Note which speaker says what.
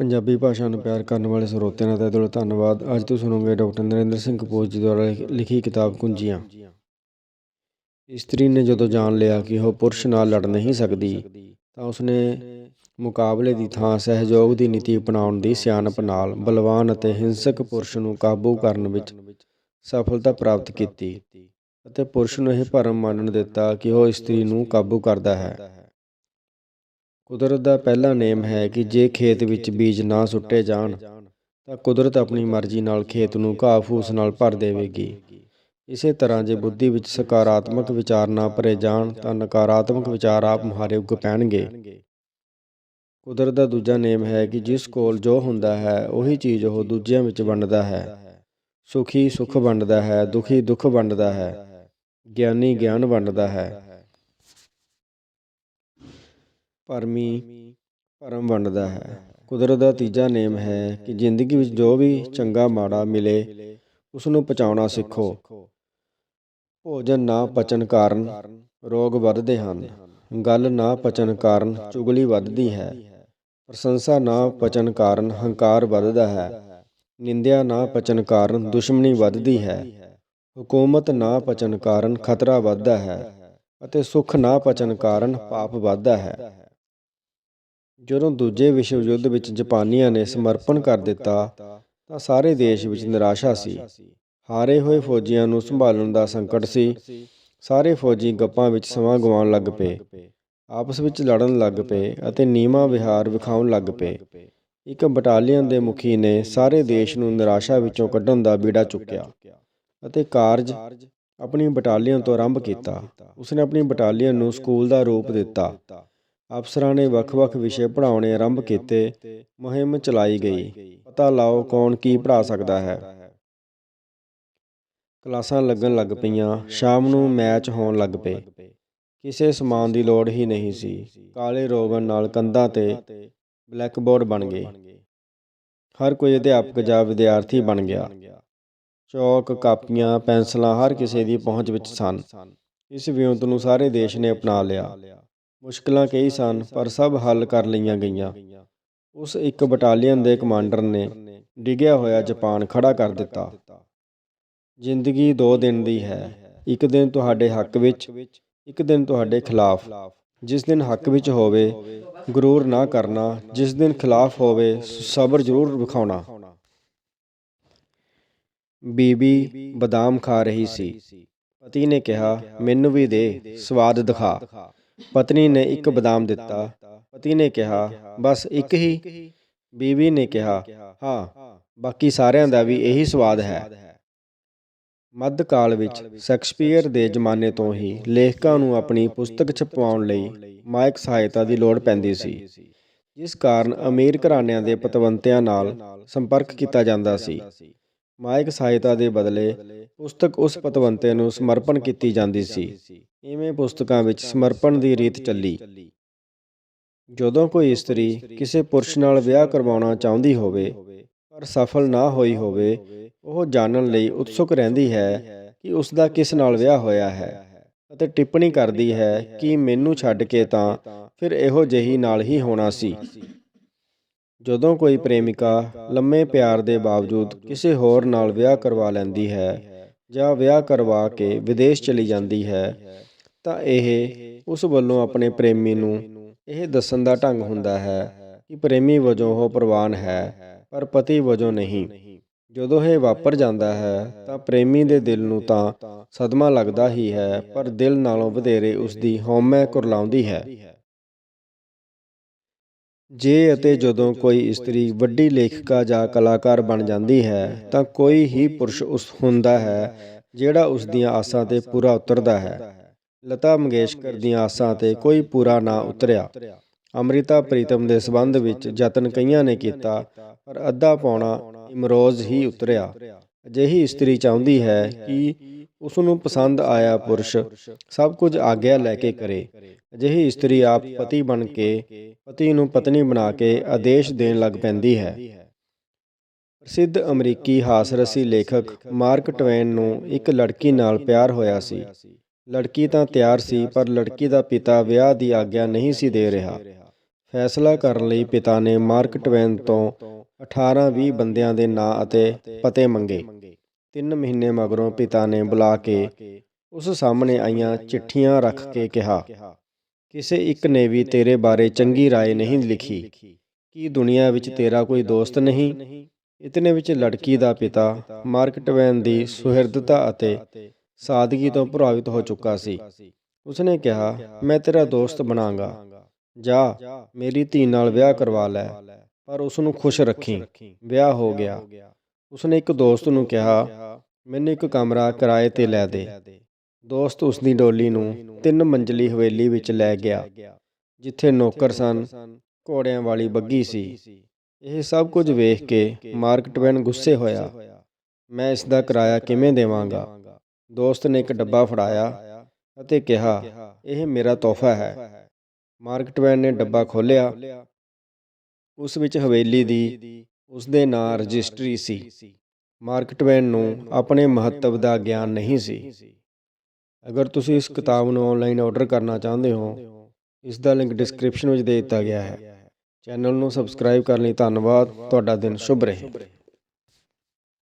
Speaker 1: ਪੰਜਾਬੀ ਭਾਸ਼ਾ ਨੂੰ ਪਿਆਰ ਕਰਨ ਵਾਲੇ ਸਰੋਤਿਆਂ ਦਾ ਤਹਿ ਦਿਲੋਂ ਧੰਨਵਾਦ। ਅੱਜ ਤੋਂ ਸੁਣੋਗੇ ਡਾਕਟਰ ਨਰਿੰਦਰ ਸਿੰਘ ਕਪੂਰ ਜੀ ਦੁਆਰਾ ਲਿਖੀ ਕਿਤਾਬ ਕੁੰਜੀਆਂ। ਇਸਤਰੀ ਨੇ ਜਦੋਂ ਜਾਣ ਲਿਆ ਕਿ ਉਹ ਪੁਰਸ਼ ਨਾਲ ਲੜ ਨਹੀਂ ਸਕਦੀ, ਤਾਂ ਉਸਨੇ ਮੁਕਾਬਲੇ ਦੀ ਥਾਂ ਸਹਿਯੋਗ ਦੀ ਨੀਤੀ ਅਪਣਾਉਣ ਦੀ ਸਿਆਣਪ ਨਾਲ ਬਲਵਾਨ ਅਤੇ ਹਿੰਸਕ ਪੁਰਸ਼ ਨੂੰ ਕਾਬੂ ਕਰਨ ਵਿੱਚ ਸਫਲਤਾ ਪ੍ਰਾਪਤ ਕੀਤੀ ਅਤੇ ਪੁਰਸ਼ ਨੂੰ ਇਹ ਭਰਮ ਮੰਨਣ ਦਿੱਤਾ ਕਿ ਉਹ ਇਸਤਰੀ ਨੂੰ ਕਾਬੂ ਕਰਦਾ ਹੈ। ਕੁਦਰਤ ਦਾ ਪਹਿਲਾ ਨੇਮ ਹੈ ਕਿ ਜੇ ਖੇਤ ਵਿੱਚ ਬੀਜ ਨਾ ਸੁੱਟੇ ਜਾਣ, ਤਾਂ ਕੁਦਰਤ ਆਪਣੀ ਮਰਜ਼ੀ ਨਾਲ ਖੇਤ ਨੂੰ ਘਾਹ ਫੂਸ ਨਾਲ ਭਰ ਦੇਵੇਗੀ। ਇਸੇ ਤਰ੍ਹਾਂ ਜੇ ਬੁੱਧੀ ਵਿੱਚ ਸਕਾਰਾਤਮਕ ਵਿਚਾਰ ਨਾ ਭਰੇ ਜਾਣ, ਤਾਂ ਨਕਾਰਾਤਮਕ ਵਿਚਾਰ ਆਪ ਮੁਹਾਰੇ ਉੱਗ ਪੈਣਗੇ। ਕੁਦਰਤ ਦਾ ਦੂਜਾ ਨੇਮ ਹੈ ਕਿ ਜਿਸ ਕੋਲ ਜੋ ਹੁੰਦਾ ਹੈ, ਉਹੀ ਚੀਜ਼ ਉਹ ਦੂਜਿਆਂ ਵਿੱਚ ਵੰਡਦਾ ਹੈ। ਸੁਖੀ ਸੁਖ ਵੰਡਦਾ ਹੈ, ਦੁਖੀ ਦੁੱਖ ਵੰਡਦਾ ਹੈ। ਗਿਆਨੀ ਗਿਆਨ ਵੰਡਦਾ ਹੈ। ਭਰਮੀ ਭਰਮ ਵੰਡਦਾ ਹੈ। ਕੁਦਰਤ ਦਾ ਤੀਜਾ ਨੇਮ ਹੈ ਕਿ ਜ਼ਿੰਦਗੀ ਵਿੱਚ ਜੋ ਵੀ ਚੰਗਾ ਮਾੜਾ ਮਿਲੇ ਉਸ ਨੂੰ ਪਚਾਉਣਾ ਸਿੱਖੋ। ਭੋਜਨ ਨਾ ਪਚਣ ਕਾਰਨ ਰੋਗ ਵੱਧਦੇ ਹਨ। ਗੱਲ ਨਾ ਪਚਣ ਕਾਰਨ ਚੁਗਲੀ ਵੱਧਦੀ ਹੈ। ਪ੍ਰਸ਼ੰਸਾ ਨਾ ਪਚਣ ਕਾਰਨ ਹੰਕਾਰ ਵੱਧਦਾ ਹੈ। ਨਿੰਦਿਆ ਨਾ ਪਚਣ ਕਾਰਨ ਦੁਸ਼ਮਣੀ ਵੱਧਦੀ ਹੈ। ਹਕੂਮਤ ਨਾ ਪਚਣ ਕਾਰਨ ਖਤਰਾ ਵੱਧਦਾ ਹੈ ਅਤੇ ਸੁੱਖ ਨਾ ਪਚਣ ਕਾਰਨ ਪਾਪ ਵੱਧਦਾ ਹੈ। ਜਦੋਂ ਦੂਜੇ ਵਿਸ਼ਵ ਯੁੱਧ ਵਿੱਚ ਜਾਪਾਨੀਆਂ ਨੇ ਸਮਰਪਣ ਕਰ ਦਿੱਤਾ, ਤਾਂ ਸਾਰੇ ਦੇਸ਼ ਵਿੱਚ ਨਿਰਾਸ਼ਾ ਸੀ। ਹਾਰੇ ਹੋਏ ਫੌਜੀਆਂ ਨੂੰ ਸੰਭਾਲਣ ਦਾ ਸੰਕਟ ਸੀ। ਸਾਰੇ ਫੌਜੀ ਗੱਪਾਂ ਵਿੱਚ ਸਮਾਂ ਗਵਾਉਣ ਲੱਗ ਪਏ। ਆਪਸ ਵਿੱਚ ਲੜਨ ਲੱਗ ਪਏ ਅਤੇ ਨੀਮਾ ਵਿਹਾਰ ਵਿਖਾਉਣ ਲੱਗ ਪਏ। ਇੱਕ ਬਟਾਲੀਅਨ ਦੇ ਮੁਖੀ ਨੇ ਸਾਰੇ ਦੇਸ਼ ਨੂੰ ਨਿਰਾਸ਼ਾ ਵਿੱਚੋਂ ਕੱਢਣ ਦਾ ਬੀੜਾ ਚੁੱਕਿਆ ਅਤੇ ਕਾਰਜ ਆਪਣੀ ਬਟਾਲੀਅਨ ਤੋਂ ਆਰੰਭ ਕੀਤਾ। ਉਸਨੇ ਆਪਣੀ ਬਟਾਲੀਅਨ ਨੂੰ ਸਕੂਲ ਦਾ ਰੂਪ ਦਿੱਤਾ। ਅਫਸਰਾਂ ਨੇ ਵੱਖ-ਵੱਖ ਵਿਸ਼ੇ ਪੜ੍ਹਾਉਣੇ ਆਰੰਭ ਕੀਤੇ, ਮੁਹਿੰਮ ਚਲਾਈ ਗਈ। ਪਤਾ ਲਾਓ ਕੌਣ ਕੀ ਪੜ੍ਹਾ ਸਕਦਾ ਹੈ। ਕਲਾਸਾਂ ਲੱਗਣ ਲੱਗ ਪਈਆਂ, ਸ਼ਾਮ ਨੂੰ ਮੈਚ ਹੋਣ ਲੱਗ ਪਏ। ਕਿਸੇ ਸਮਾਨ ਦੀ ਲੋੜ ਹੀ ਨਹੀਂ ਸੀ। ਕਾਲੇ ਰੋਗਨ ਨਾਲ ਕੰਧਾਂ ਤੇ ਬਲੈਕਬੋਰਡ ਬਣ ਗਏ। ਹਰ ਕੋਈ ਅਧਿਆਪਕ ਜਾਂ ਵਿਦਿਆਰਥੀ ਬਣ ਗਿਆ। ਚੌਕ, ਕਾਪੀਆਂ, ਪੈਨਸਲਾਂ ਹਰ ਕਿਸੇ ਦੀ ਪਹੁੰਚ ਵਿੱਚ ਸਨ। ਇਸ ਵਿਉਂਤ ਨੂੰ ਸਾਰੇ ਦੇਸ਼ ਨੇ ਅਪਣਾ ਲਿਆ। ਮੁਸ਼ਕਲਾਂ ਕਈ ਸਨ, ਪਰ ਸਭ ਹੱਲ ਕਰ ਲਈਆਂ ਗਈਆਂ। ਉਸ ਇੱਕ ਬਟਾਲੀਅਨ ਦੇ ਕਮਾਂਡਰ ਨੇ ਡਿੱਗਿਆ ਹੋਇਆ ਜਾਪਾਨ ਖੜਾ ਕਰ ਦਿੱਤਾ। ਜ਼ਿੰਦਗੀ ਦੋ ਦਿਨ ਦੀ ਹੈ। ਇੱਕ ਦਿਨ ਤੁਹਾਡੇ ਹੱਕ ਵਿੱਚ, ਇੱਕ ਦਿਨ ਤੁਹਾਡੇ ਖਿਲਾਫ। ਜਿਸ ਦਿਨ ਹੱਕ ਵਿੱਚ ਹੋਵੇ, ਗਰੂਰ ਨਾ ਕਰਨਾ। ਜਿਸ ਦਿਨ ਖਿਲਾਫ ਹੋਵੇ, ਸਬਰ ਜ਼ਰੂਰ ਵਿਖਾਉਣਾ। ਬੀਬੀ ਬਦਾਮ ਖਾ ਰਹੀ ਸੀ। ਪਤੀ ਨੇ ਕਿਹਾ, ਮੈਨੂੰ ਵੀ ਦੇ, ਸਵਾਦ ਦਿਖਾ। ਪਤਨੀ ਨੇ ਇੱਕ ਬਦਾਮ ਦਿੱਤਾ। ਪਤੀ ਨੇ ਕਿਹਾ, ਬਸ ਇੱਕ ਹੀ? ਬੀਬੀ ਨੇ ਕਿਹਾ, ਹਾਂ, ਬਾਕੀ ਸਾਰਿਆਂ ਦਾ ਵੀ ਇਹੀ ਸਵਾਦ ਹੈ। ਮੱਧ ਕਾਲ ਵਿੱਚ ਸ਼ੈਕਸਪੀਅਰ ਦੇ ਜ਼ਮਾਨੇ ਤੋਂ ਹੀ ਲੇਖਕਾਂ ਨੂੰ ਆਪਣੀ ਪੁਸਤਕ ਛਪਵਾਉਣ ਲਈ ਮਾਇਕ ਸਹਾਇਤਾ ਦੀ ਲੋੜ ਪੈਂਦੀ ਸੀ, ਜਿਸ ਕਾਰਨ ਅਮੀਰ ਘਰਾਣਿਆਂ ਦੇ ਪਤਵੰਤਿਆਂ ਨਾਲ ਸੰਪਰਕ ਕੀਤਾ ਜਾਂਦਾ ਸੀ। ਮਾਇਕ ਸਹਾਇਤਾ ਦੇ ਬਦਲੇ ਪੁਸਤਕ ਉਸ ਪਤਵੰਤੇ ਨੂੰ ਸਮਰਪਣ ਕੀਤੀ ਜਾਂਦੀ ਸੀ। ਇਵੇਂ ਪੁਸਤਕਾਂ ਵਿੱਚ ਸਮਰਪਣ ਦੀ ਰੀਤ ਚੱਲੀ। ਜਦੋਂ ਕੋਈ ਇਸਤਰੀ ਕਿਸੇ ਪੁਰਸ਼ ਨਾਲ ਵਿਆਹ ਕਰਵਾਉਣਾ ਚਾਹੁੰਦੀ ਹੋਵੇ, ਪਰ ਸਫਲ ਨਾ ਹੋਈ ਹੋਵੇ, ਉਹ ਜਾਣਨ ਲਈ ਉਤਸੁਕ ਰਹਿੰਦੀ ਹੈ ਕਿ ਉਸ ਦਾ ਕਿਸ ਨਾਲ ਵਿਆਹ ਹੋਇਆ ਹੈ ਅਤੇ ਟਿੱਪਣੀ ਕਰਦੀ ਹੈ ਕਿ ਮੈਨੂੰ ਛੱਡ ਕੇ ਤਾਂ ਫਿਰ ਇਹੋ ਜਿਹੀ ਨਾਲ ਹੀ ਹੋਣਾ ਸੀ। ਜਦੋਂ ਕੋਈ ਪ੍ਰੇਮਿਕਾ ਲੰਮੇ ਪਿਆਰ ਦੇ ਬਾਵਜੂਦ ਕਿਸੇ ਹੋਰ ਨਾਲ ਵਿਆਹ ਕਰਵਾ ਲੈਂਦੀ ਹੈ ਜਾਂ ਵਿਆਹ ਕਰਵਾ ਕੇ ਵਿਦੇਸ਼ ਚਲੀ ਜਾਂਦੀ ਹੈ ਤਾਂ ਇਹ ਉਸ ਵੱਲੋਂ ਆਪਣੇ ਪ੍ਰੇਮੀ ਨੂੰ ਇਹ ਦੱਸਣ ਦਾ ਢੰਗ ਹੁੰਦਾ ਹੈ ਕਿ ਪ੍ਰੇਮੀ ਵਜੋਂ ਉਹ ਪ੍ਰਵਾਨ ਹੈ, ਪਰ ਪਤੀ ਵਜੋਂ ਨਹੀਂ। ਜਦੋਂ ਇਹ ਵਾਪਰ ਜਾਂਦਾ ਹੈ, ਤਾਂ ਪ੍ਰੇਮੀ ਦੇ ਦਿਲ ਨੂੰ ਤਾਂ ਸਦਮਾ ਲੱਗਦਾ ਹੀ ਹੈ, ਪਰ ਦਿਲ ਨਾਲੋਂ ਵਧੇਰੇ ਉਸ ਦੀ ਹਉਮੈ ਕੁਰਲਾਉਂਦੀ ਹੈ। ਜੇ ਅਤੇ ਜਦੋਂ ਕੋਈ ਇਸਤਰੀ ਵੱਡੀ ਲੇਖਿਕਾ ਜਾਂ ਕਲਾਕਾਰ ਬਣ ਜਾਂਦੀ ਹੈ, ਤਾਂ ਕੋਈ ਹੀ ਪੁਰਸ਼ ਉਸ ਹੁੰਦਾ ਹੈ, ਜਿਹੜਾ ਉਸ ਦੀਆਂ ਆਸਾਂ ਤੇ ਪੂਰਾ ਉਤਰਦਾ ਹੈ। ਲਤਾ ਮੰਗੇਸ਼ਕਰ ਦੀਆਂ ਆਸਾਂ ਤੇ ਕੋਈ ਪੂਰਾ ਨਾ ਉਤਰਿਆ। ਅੰਮ੍ਰਿਤਾ ਪ੍ਰੀਤਮ ਦੇ ਸਬੰਧ ਵਿੱਚ ਯਤਨ ਕਈਆਂ ਨੇ ਕੀਤਾ, ਪਰ ਅੱਧਾ ਪੌਣਾ ਇਮਰੋਜ਼ ਹੀ ਉਤਰਿਆ। ਅਜਿਹੀ ਇਸਤਰੀ ਚਾਹੁੰਦੀ ਹੈ ਕਿ ਉਸ ਨੂੰ ਪਸੰਦ ਆਇਆ ਪੁਰਸ਼ ਸਭ ਕੁਝ ਆਗਿਆ ਲੈ ਕੇ ਕਰੇ। ਅਜਿਹੀ ਇਸਤਰੀ ਆਪ ਪਤੀ ਬਣ ਕੇ, ਪਤੀ ਨੂੰ ਪਤਨੀ ਬਣਾ ਕੇ ਆਦੇਸ਼ ਦੇਣ ਲੱਗ ਪੈਂਦੀ ਹੈ। ਪ੍ਰਸਿੱਧ ਅਮਰੀਕੀ ਹਾਸਰਸੀ ਲੇਖਕ ਮਾਰਕ ਟਵੇਨ ਨੂੰ ਇੱਕ ਲੜਕੀ ਨਾਲ ਪਿਆਰ ਹੋਇਆ ਸੀ। ਲੜਕੀ ਤਾਂ ਤਿਆਰ ਸੀ ਪਰ ਲੜਕੀ ਦਾ ਪਿਤਾ ਵਿਆਹ ਦੀ ਆਗਿਆ ਨਹੀਂ ਸੀ ਦੇ ਰਿਹਾ ਫੈਸਲਾ ਕਰਨ ਲਈ ਪਿਤਾ ਨੇ ਮਾਰਕ ਟਵੈਨ ਤੋਂ 18-20 ਬੰਦਿਆਂ ਦੇ ਨਾਂ ਅਤੇ ਪਤੇ ਮੰਗੇ ਤਿੰਨ ਮਹੀਨੇ ਮਗਰੋਂ ਪਿਤਾ ਨੇ ਬੁਲਾ ਕੇ ਉਸ ਸਾਹਮਣੇ ਆਈਆਂ ਚਿੱਠੀਆਂ ਰੱਖ ਕੇ ਕਿਹਾ ਕਿਸੇ ਇੱਕ ਨੇ ਵੀ ਤੇਰੇ ਬਾਰੇ ਚੰਗੀ رائے ਨਹੀਂ ਲਿਖੀ ਕੀ ਦੁਨੀਆ ਵਿੱਚ ਤੇਰਾ ਕੋਈ ਦੋਸਤ ਨਹੀਂ ਇਤਨੇ ਵਿੱਚ ਲੜਕੀ ਦਾ ਪਿਤਾ ਮਾਰਕ ਟਵੈਨ ਦੀ ਸੁਹਿਰਦਤਾ ਅਤੇ ਸਾਦਗੀ ਤੋਂ ਪ੍ਰਭਾਵਿਤ ਹੋ ਚੁੱਕਾ ਸੀ। ਉਸਨੇ ਕਿਹਾ, ਮੈਂ ਤੇਰਾ ਦੋਸਤ ਬਣਾਂਗਾ। ਜਾ, ਮੇਰੀ ਧੀ ਨਾਲ ਵਿਆਹ ਕਰਵਾ ਲੈ, ਪਰ ਉਸ ਨੂੰ ਖੁਸ਼ ਰੱਖੀ। ਵਿਆਹ ਹੋ ਗਿਆ ਉਸਨੇ ਇੱਕ ਦੋਸਤ ਨੂੰ ਕਿਹਾ, ਮੈਨੂੰ ਇੱਕ ਕਮਰਾ ਕਿਰਾਏ ਤੇ ਲੈ ਦੇ ਦੋਸਤ ਉਸ ਦੀ ਡੋਲੀ ਨੂੰ ਤਿੰਨ ਮੰਜ਼ਲੀ ਹਵੇਲੀ ਵਿੱਚ ਲੈ ਗਿਆ, ਜਿੱਥੇ ਨੌਕਰ ਸਨ, ਘੋੜਿਆਂ ਵਾਲੀ ਬੱਗੀ ਸੀ। ਇਹ ਸਭ ਕੁਝ ਵੇਖ ਕੇ ਮਾਰਕ ਟਵੈਨ ਗੁੱਸੇ ਹੋਇਆ। ਮੈਂ ਇਸ ਦਾ ਕਿਰਾਇਆ ਕਿਵੇਂ ਦੇਵਾਂਗਾ? ਦੋਸਤ ਨੇ ਇੱਕ ਡੱਬਾ ਫੜਾਇਆ ਅਤੇ ਕਿਹਾ, ਇਹ ਮੇਰਾ ਤੋਹਫਾ ਹੈ। ਮਾਰਕ ਟਵੈਨ ਨੇ ਡੱਬਾ ਖੋਲ੍ਹਿਆ। ਉਸ ਵਿੱਚ ਹਵੇਲੀ ਦੀ ਉਸ ਦੇ ਨਾਂ ਰਜਿਸਟਰੀ ਸੀ। ਮਾਰਕ ਟਵੈਨ ਨੂੰ ਆਪਣੇ ਮਹੱਤਵ ਦਾ ਗਿਆਨ ਨਹੀਂ ਸੀ। ਅਗਰ ਤੁਸੀਂ ਇਸ ਕਿਤਾਬ ਨੂੰ ਆਨਲਾਈਨ ਆਰਡਰ ਕਰਨਾ ਚਾਹੁੰਦੇ ਹੋ, ਇਸ ਦਾ ਲਿੰਕ ਡਿਸਕ੍ਰਿਪਸ਼ਨ ਵਿੱਚ ਦੇ ਦਿੱਤਾ ਗਿਆ ਹੈ। ਚੈਨਲ ਨੂੰ ਸਬਸਕ੍ਰਾਈਬ ਕਰਨ ਲਈ ਧੰਨਵਾਦ। ਤੁਹਾਡਾ ਦਿਨ ਸ਼ੁਭ ਰਹੇ।